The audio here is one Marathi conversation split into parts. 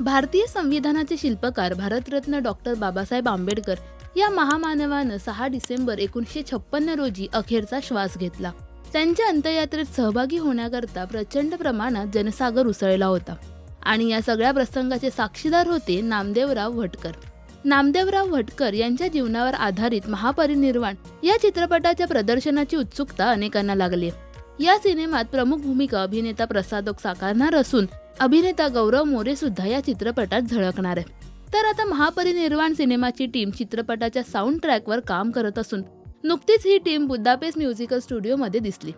भारतीय संविधानाचे शिल्पकार भारतरत्न डॉक्टर बाबासाहेब आंबेडकर या महामानवानं सहा डिसेंबर एकोणीसशे छप्पन्न रोजी अखेरचा श्वास घेतला. त्यांच्या अंत्ययात्रेत सहभागी होण्याकरता प्रचंड प्रमाणात जनसागर उसळला होता आणि या सगळ्या प्रसंगाचे साक्षीदार होते नामदेवराव भटकर. नामदेवराव भटकर यांच्या जीवनावर आधारित महापरिनिर्वाण या चित्रपटाच्या प्रदर्शनाची उत्सुकता अनेकांना लागली. या सिनेमात प्रमुख भूमिका अभिनेता प्रसादक साकारणार असून अभिनेता गौरव मोरे सुद्धा या चित्रपटात झळकणार आहे तर आता महापरिनिर्वाण सिनेमाची टीम चित्रपटाच्या साऊंड ट्रॅकवर काम करत असून नुकतीच ही टीम बुद्धापेस म्युझिकल स्टुडिओमध्ये दिसली.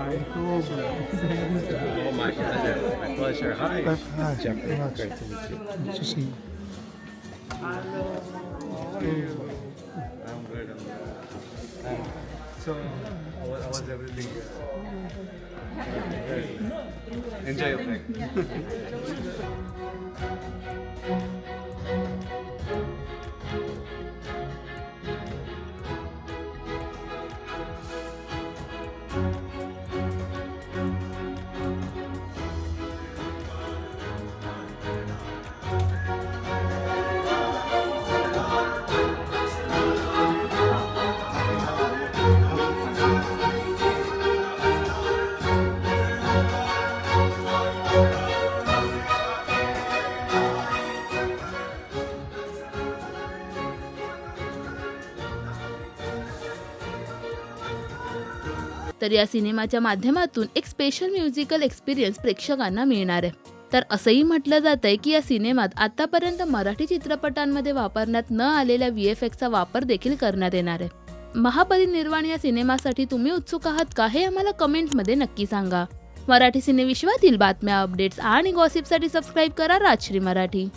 Oh, my pleasure. My pleasure. Hi. Hi. Jeffrey. Great to meet you. Nice to see you. I'm good. I'm good. So, how was, how was everything? Enjoy your break. तर या सिनेमाच्या माध्यमातून एक स्पेशल म्युझिकल एक्सपिरियन्स प्रेक्षकांना मिळणार आहे. तर असंही म्हटलं जात आहे की या सिनेमात आतापर्यंत मराठी चित्रपटांमध्ये वापरण्यात न आलेल्या व्ही एफ एक्सचा वापर देखील करण्यात येणार आहे. महापरिनिर्वाण या सिनेमासाठी तुम्ही उत्सुक आहात का हे आम्हाला कमेंट्समध्ये नक्की सांगा. मराठी सिनेविश्वातील बातम्या अपडेट्स आणि गॉसिपसाठी सबस्क्राईब करा राजश्री मराठी.